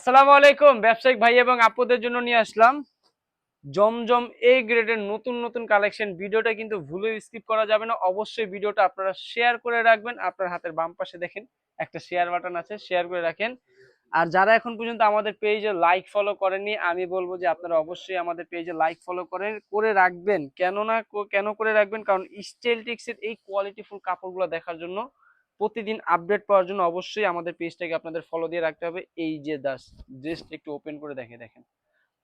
আসসালামু আলাইকুম, ব্যবসায়িক ভাই এবং আপুদের জন্য নিয়ে আসলাম। জমজম এই গ্রেডের নতুন নতুন কালেকশন ভিডিওটা কিন্তু ভুলে স্কিপ করা যাবে না। অবশ্যই ভিডিওটা আপনারা শেয়ার করে রাখবেন। আপনার হাতের বাম পাশে দেখেন, একটা শেয়ার বাটন আছে শেয়ার করে রাখেন। আর যারা এখন পর্যন্ত আমাদের পেজে লাইক ফলো করেননি, আমি বলব যে আপনারা অবশ্যই আমাদের পেজে লাইক ফলো করেন করে রাখবেন। কেননা কো- কেন করে রাখবেন? কারণ স্টেলটিক্সের এই কোয়ালিটিফুল কাপড়গুলো দেখার জন্য প্রতিদিন আপডেট পাওয়ার জন্য অবশ্যই আমাদের পেজটাকে আপনাদের ফলো দিয়ে রাখতে হবে। এই যে দাস ড্রেসটা একটু ওপেন করে দেখে দেখেন।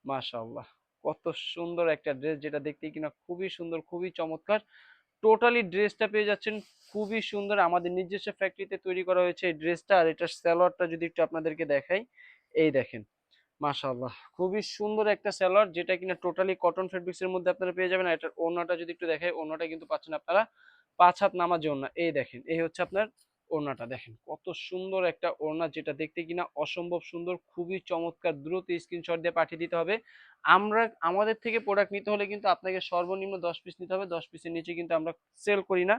মাশাআল্লাহ, কত সুন্দর একটা ড্রেস যেটা দেখতে কিনা খুবই সুন্দর, খুবই চমৎকার। টোটালি ড্রেসটা পেয়ে যাচ্ছেন, খুবই সুন্দর। আমাদের নিজস্ব ফ্যাক্টরিতে তৈরি করা হয়েছে এই ড্রেসটা আর এটার স্যালোয়ারটা যদি একটু আপনাদেরকে দেখাই, এই দেখেন। মাশাআল্লাহ, খুবই সুন্দর একটা স্যালোয়ার যেটা কিনা টোটালি কটন ফেব্রিক্স এর মধ্যে আপনারা পেয়ে যাবেন। আর এটার ওড়নাটা যদি একটু দেখাই, ওড়নাটা কিন্তু পাচ্ছেন আপনারা পাঁচ হাত নামার জন্য এই দেখেন, এই হচ্ছে আপনার ওড়নাটা, দেখেন, কত সুন্দর একটা ওড়না, যেটা দেখতে কিনা অসম্ভব সুন্দর, খুবই চমৎকার, দ্রুত স্ক্রিনশট দিয়ে পাঠিয়ে দিতে হবে। আমরা, আমাদের থেকে প্রোডাক্ট নিতে হলে কিন্তু আপনাকে সর্বনিম্ন দশ পিস নিতে হবে, দশ পিসের নিচে কিন্তু আমরা সেল করি না।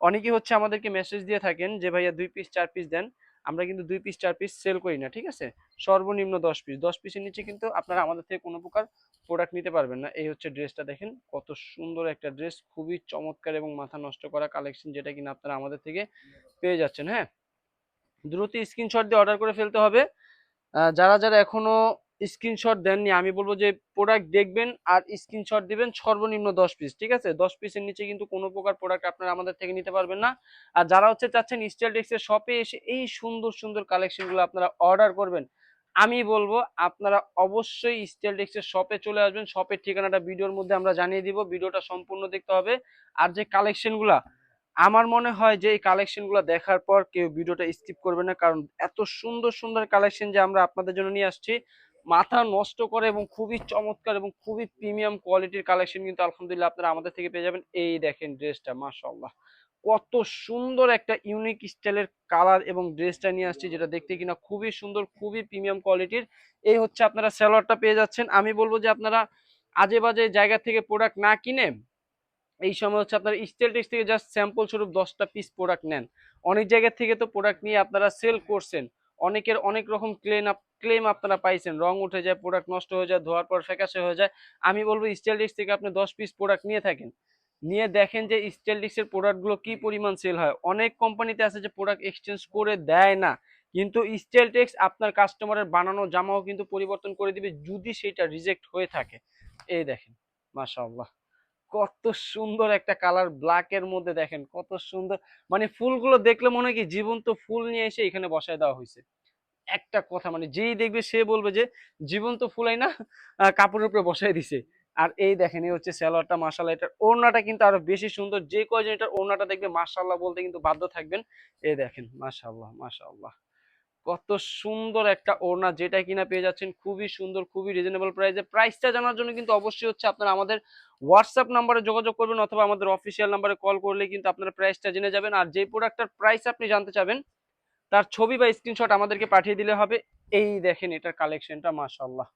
অনেকেই হচ্ছে আমাদেরকে মেসেজ দিয়ে থাকেন যে, ভাইয়া, দুই পিস চার পিস দেন। আমরা কিন্তু দুই পিস চার পিস সেল করি না, ঠিক আছে? সর্বনিম্ন দশ পিস দশ পিসের নিচে কিন্তু আপনারা আমাদের থেকে কোনো প্রকার প্রোডাক্ট নিতে পারবেন না। এই হচ্ছে ড্রেসটা দেখেন, কত সুন্দর একটা ড্রেস খুবই চমৎকার এবং মাথা নষ্ট করা কালেকশন যেটা কিনা আপনারা আমাদের থেকে পেয়ে যাচ্ছেন হ্যাঁ? দ্রুত স্ক্রিনশট দিয়ে অর্ডার করে ফেলতে হবে। যারা যারা এখনও স্ক্রিনশট দেননি। আমি বলব যে প্রোডাক্ট দেখবেন আর স্ক্রিনশট দিবেন সর্বনিম্ন দশ পিস ঠিক আছে? দশ পিসের নিচে কিন্তু কোনো প্রকার প্রোডাক্ট আপনারা আমাদের থেকে নিতে পারবেন না। আর যারা হচ্ছে চাচ্ছেন স্টাইল টেক্সের শপে এসে এই সুন্দর সুন্দর কালেকশনগুলো আপনারা অর্ডার করবেন, আমি বলব আপনারা অবশ্যই স্টাইল টেক্সের শপে চলে আসবেন। শপের ঠিকানাটা ভিডিওর মধ্যে আমরা জানিয়ে দিব, ভিডিওটা সম্পূর্ণ দেখতে হবে। আর যে কালেকশনগুলা আমার মনে হয় যে এই কালেকশনগুলো দেখার পর কেউ ভিডিওটা স্কিপ করবে না, কারণ এত সুন্দর সুন্দর কালেকশন যে আমরা আপনাদের জন্য নিয়ে আসছি। মাথা নষ্ট করে এবং খুবই চমৎকার এবং খুবই প্রিমিয়াম কোয়ালিটির কালেকশন কিন্তু আলহামদুলিল্লাহ আপনারা আমাদের থেকে পেয়ে যাবেন। এই দেখেন ড্রেসটা, মাশাআল্লাহ। কত সুন্দর একটা ইউনিক স্টাইলের কালার এবং ড্রেসটা নিয়ে আসছি যেটা দেখতে কিনা খুবই সুন্দর, খুবই প্রিমিয়াম কোয়ালিটির এই হচ্ছে আপনারা স্যালোয়ারটা পেয়ে যাচ্ছেন। আমি বলব যে আপনারা আজে বাজে জায়গা থেকে প্রোডাক্ট না কিনে এই সময় হচ্ছে আপনারা স্টেল টেক্স থেকে জাস্ট স্যাম্পল স্বরূপ দশটা পিস প্রোডাক্ট নেন। অনেক জায়গা থেকে তো প্রোডাক্ট নিয়ে আপনারা সেল করছেন। অনেকের অনেক রকম ক্লেম ক্লেম আপনারা পাইছেন। রং উঠে যায় প্রোডাক্ট নষ্ট হয়ে যায়, ধোয়ার পর ফ্যাকাশে হয়ে যায়। আমি বলব স্টেল টেক্স থেকে আপনি দশ পিস প্রোডাক্ট নিয়ে থাকেন। নিয়ে দেখেন যে স্টেল টেক্সের প্রোডাক্টগুলো কি পরিমাণ সেল হয়। অনেক কোম্পানিতে আছে যে প্রোডাক্ট এক্সচেঞ্জ করে দেয় না। কিন্তু স্টেল টেক্স আপনার কাস্টমারের বানানো জামাও কিন্তু পরিবর্তন করে দিবে যদি সেটা রিজেক্ট হয়ে থাকে। এই দেখেন, মাশাআল্লাহ। কত সুন্দর একটা কালার ব্ল্যাক এর মধ্যে দেখেন, কত সুন্দর। মানে ফুলগুলো দেখলে মনে হয় কি জীবন্ত ফুল নিয়ে এসে এখানে বসায় দেওয়া হয়েছে। একটা কথা মানে যেই দেখবে সে বলবে যে জীবন্ত ফুলাই না কাপড়ের উপরে বসায় দিছে। আর এই দেখেন, এই হচ্ছে স্যালোয়ারটা মাসাল্লাহ এটার ওড়নাটা কিন্তু আরও বেশি সুন্দর। যে কয়জন এটার ওড়নাটা দেখবে মাশাল্লাহ বলতে কিন্তু বাধ্য থাকবেন। এই দেখেন মাশাল্লাহ মাশাল্লাহ কত সুন্দর একটা ওড়না যেটা কিনা পেয়ে যাচ্ছেন। খুবই সুন্দর, খুবই রিজনেবল প্রাইসে প্রাইসটা জানার জন্য কিন্তু অবশ্যই হচ্ছে আপনারা আমাদের হোয়াটসঅ্যাপ নাম্বারে যোগাযোগ করবেন অথবা আমাদের অফিসিয়াল নাম্বারে কল করলে কিন্তু আপনারা প্রাইসটা জেনে যাবেন। আর যে প্রোডাক্টটার প্রাইস আপনি জানতে চাবেন, তার ছবি বা স্ক্রিনশট আমাদেরকে পাঠিয়ে দিলে হবে। এই দেখেন এটার কালেকশনটা মাশাল্লাহ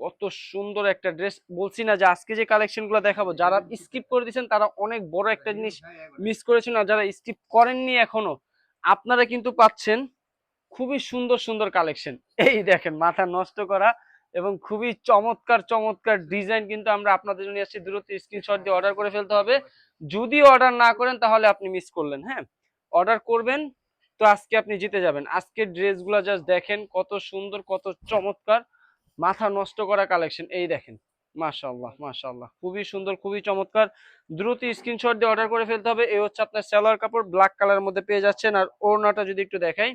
কত সুন্দর একটা ড্রেস বলছি না যে আজকে যে কালেকশনগুলো দেখাবো, যারা স্কিপ করে দিয়েছেন, তারা অনেক বড় একটা জিনিস মিস করেছেন আর যারা স্কিপ করেননি এখনও, আপনারা কিন্তু পাচ্ছেন খুবই সুন্দর সুন্দর কালেকশন এই দেখেন, মাথা নষ্ট করা এবং খুবই চমৎকার চমৎকার ডিজাইন কিন্তু আমরা আপনাদের জন্য আসছি। দ্রুত স্ক্রিনশট দিয়ে অর্ডার করে ফেলতে হবে। যদি অর্ডার না করেন, তাহলে আপনি মিস করলেন হ্যাঁ? অর্ডার করবেন, তো আজকে আপনি জিতে যাবেন। আজকের ড্রেসগুলো জাস্ট দেখেন, কত সুন্দর, কত চমৎকার। মাথা নষ্ট করা কালেকশন এই দেখেন, মাশাআল্লাহ মাশাআল্লাহ। খুবই সুন্দর, খুবই চমৎকার। দ্রুত স্ক্রিনশট দিয়ে অর্ডার করে ফেলতে হবে। এই হচ্ছে আপনার সেলার কাপড় ব্ল্যাক কালারের মধ্যে পেয়ে যাচ্ছেন। আর ওড়নাটা যদি একটু দেখাই।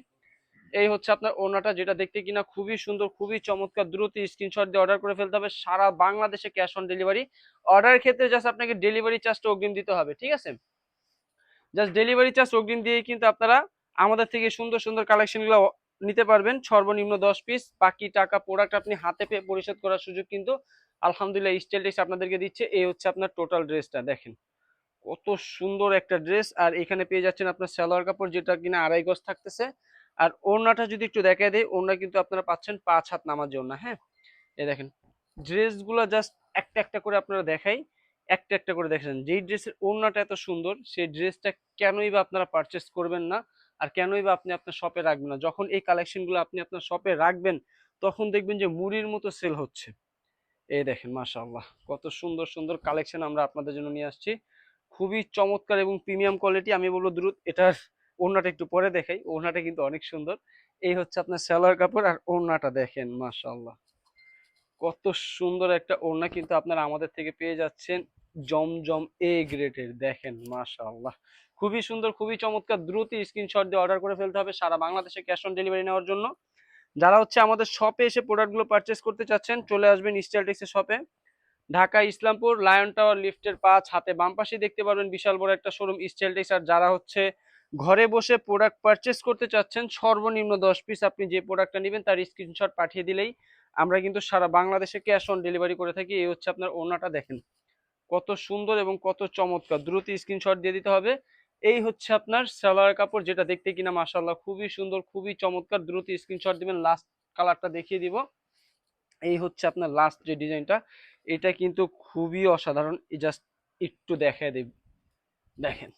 এই হচ্ছে আপনার ওড়নাটা, যেটা দেখতে কিনা খুবই সুন্দর, খুবই চমৎকার। দ্রুত স্ক্রিনশট দিয়ে অর্ডার করে ফেলতে হবে। সারা বাংলাদেশে ক্যাশ অন ডেলিভারি অর্ডারের ক্ষেত্রে জাস্ট আপনাকে ডেলিভারি চার্জটা অগ্রিম দিতে হবে, ঠিক আছে? জাস্ট ডেলিভারি চার্জ অগ্রিম দিয়ে কিন্তু আপনারা আমাদের থেকে সুন্দর সুন্দর কালেকশনগুলো নিতে পারবেন। সর্বনিম্ন দশ পিস বাকি টাকা প্রোডাক্ট আপনি হাতে পেয়ে পরিশোধ করার সুযোগ কিন্তু আলহামদুলিল্লাহ স্টাইল টেক্স আপনাদেরকে দিচ্ছে। এই হচ্ছে আপনার টোটাল ড্রেসটা দেখেন। কত সুন্দর একটা ড্রেস আর এখানে পেয়ে যাচ্ছেন আপনার সালোয়ার কাপড়, যেটা কিনা আড়াই গজ থাকতেছে। আর ওড়নাটা যদি একটু দেখায় দেয় ওড়না কিন্তু আপনারা পাচ্ছেন পাঁচ হাত নামার জন্য হ্যাঁ? এই দেখেন, ড্রেসগুলো জাস্ট একটা একটা করে আপনারা দেখাই, একটা একটা করে দেখেন। যেই ড্রেসের ওড়নাটা এত সুন্দর, সেই ড্রেসটা কেনই বা আপনারা পারচেস করবেন না আর কেনই বা আপনি আপনার শপে রাখবেন না। যখন এই কালেকশনগুলো আপনি আপনার শপে রাখবেন, তখন দেখবেন যে মুড়ির মতো সেল হচ্ছে। এই দেখেন, মাশাআল্লাহ, কত সুন্দর সুন্দর কালেকশন আমরা আপনাদের জন্য নিয়ে আসছি। খুবই চমৎকার এবং প্রিমিয়াম কোয়ালিটি আমি বলব দ্রুত এটার ওড়নাটা একটু পরে দেখাই। ওড়নাটা কিন্তু অনেক সুন্দর। এই হচ্ছে আপনার সেলার কাপড় আর ওড়নাটা দেখেন, মাশাআল্লাহ। কত সুন্দর একটা ওড়না কিন্তু আপনারা আমাদের থেকে পেয়ে যাচ্ছেন জমজম এ গ্রেডের দেখেন, মাশাআল্লাহ। খুবই সুন্দর, খুবই চমৎকার। দ্রুত স্ক্রিনশট দিয়ে অর্ডার করে ফেলতে হবে সারা বাংলাদেশে ক্যাশ অন ডেলিভারি নেওয়ার জন্য। যারা হচ্ছে আমাদের শপে এসে প্রোডাক্টগুলো পারচেস করতে চাচ্ছেন, চলে আসবেন স্টাইলটেক্সের শপে ঢাকা, ইসলামপুর লায়ন টাওয়ার লিফটের পাঁচ, হাতে বাম পাশে দেখতে পারবেন বিশাল বড় একটা শোরুম স্টাইলটেক্স আর যারা হচ্ছে ঘরে বসে প্রোডাক্ট পারচেস করতে চাচ্ছেন, সর্বনিম্ন দশ পিস আপনি যে প্রোডাক্টটা নেবেন তার স্ক্রিনশট পাঠিয়ে দিলেই আমরা কিন্তু সারা বাংলাদেশে ক্যাশ অন ডেলিভারি করে থাকি। এই হচ্ছে আপনার ওড়নাটা দেখেন। কত সুন্দর এবং কত চমৎকার। দ্রুত স্ক্রিনশট দিয়ে দিতে হবে। এই হচ্ছে আপনার সালোয়ার কাপড়, যেটা দেখতে কিনা মাশাল্লাহ খুবই সুন্দর, খুবই চমৎকার। দ্রুত স্ক্রিনশট দিবেন লাস্ট কালারটা দেখিয়ে দিব। এই হচ্ছে আপনার লাস্ট যে ডিজাইনটা এটা কিন্তু খুবই অসাধারণ। জাস্ট একটু দেখায় দেব দেখেন।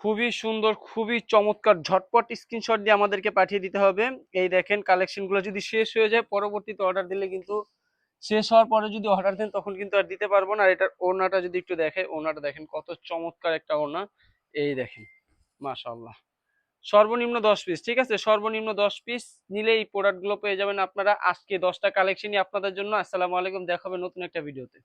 খুবই সুন্দর, খুবই চমৎকার। ঝটপট স্ক্রিনশট দিয়ে আমাদেরকে পাঠিয়ে দিতে হবে। এই দেখেন কালেকশনগুলো যদি শেষ হয়ে যায়, পরবর্তীতে অর্ডার দিলে কিন্তু শেষ হওয়ার পরে যদি অর্ডার দেন, তখন কিন্তু আর দিতে পারব না। আর এটার ওড়নাটা যদি একটু দেখে, ওড়নাটা দেখেন, কত চমৎকার একটা ওড়না। এই দেখেন, মাশাআল্লাহ। সর্বনিম্ন দশ পিস ঠিক আছে? সর্বনিম্ন দশ পিস নিলে এই প্রোডাক্টগুলো পেয়ে যাবেন আপনারা। আজকে দশটা কালেকশনই আপনাদের জন্য। আসসালামু আলাইকুম দেখা হবে নতুন একটা ভিডিওতে